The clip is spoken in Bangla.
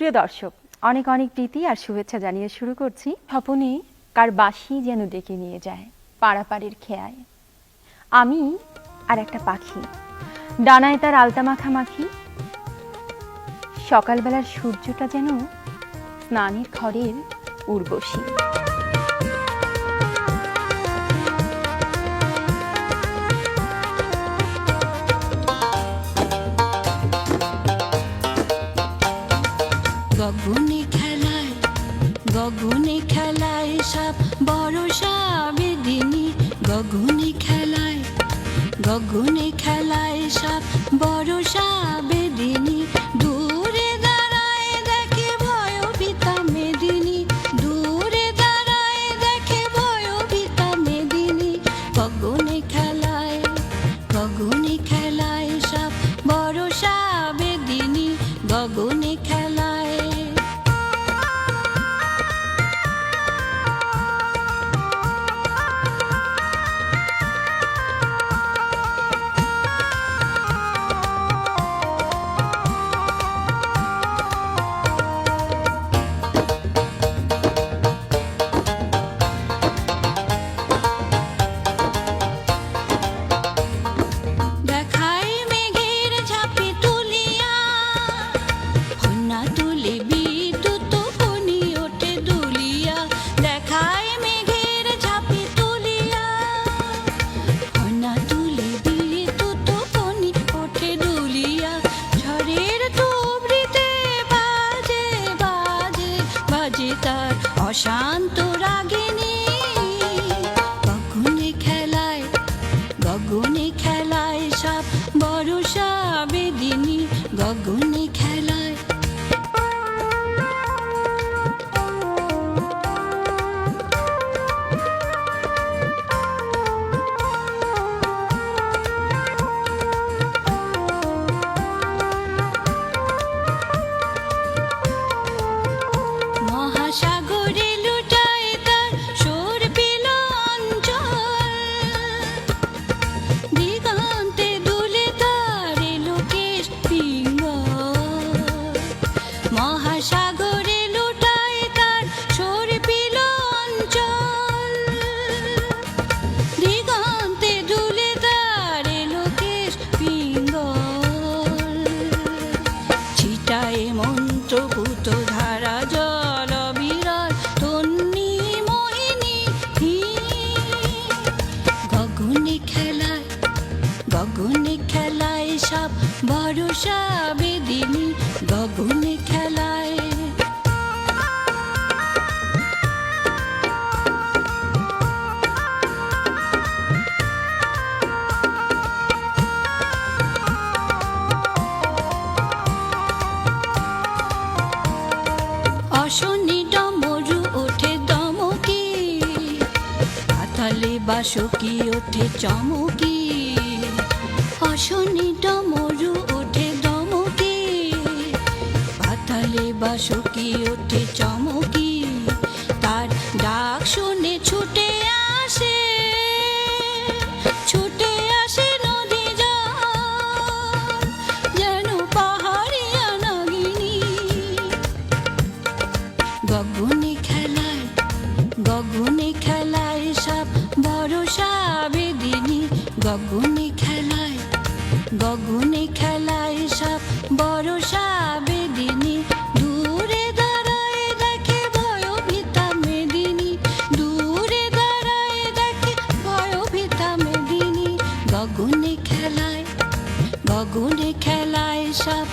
সুপ্রিয় দর্শক, অনেক অনেক প্রীতি আর শুভেচ্ছা জানিয়ে শুরু করছি স্বপনে কার বাসি যেন ডেকে নিয়ে যায় পাড়াপাড়ির খেয়ায়। আমি আর একটা পাখি, ডানায় তার আলতা মাখামাখি সকালবেলার সূর্যটা যেন স্নানের ঘরের উর্বশী। গগনে খেলায় গগনে খেলায় সাপ বড় সাবেদিনী গগনে খেলায় গগনে খেলায় সাপ বড় সাবেদিনী দূরে দাঁড়ায় দেখে দেখে খেলায়, গগনে খেলায় সাপ বড় সাবেদিনী গগনে খেলায়। তার অশান্ত রাগিনী ভরসা বেদিনী গগনে খেলায়। অশনি ডমরু ওঠে দমকি পাতালে বাসকি ওঠে চমকি। অশনি ডমরু ওঠে চমকি, তার ডাক শুনে ছুটে আসে ছুটে আসে নদী যেন পাহাড়িয়া নাগিনী গগনে খেলায় গগনে খেলায় সাপ বড় সাবেদিনী গগনে খেলায় গগনে খেলায় সাপ বড় সাবেদিনী গগুনে খেলায় সাপ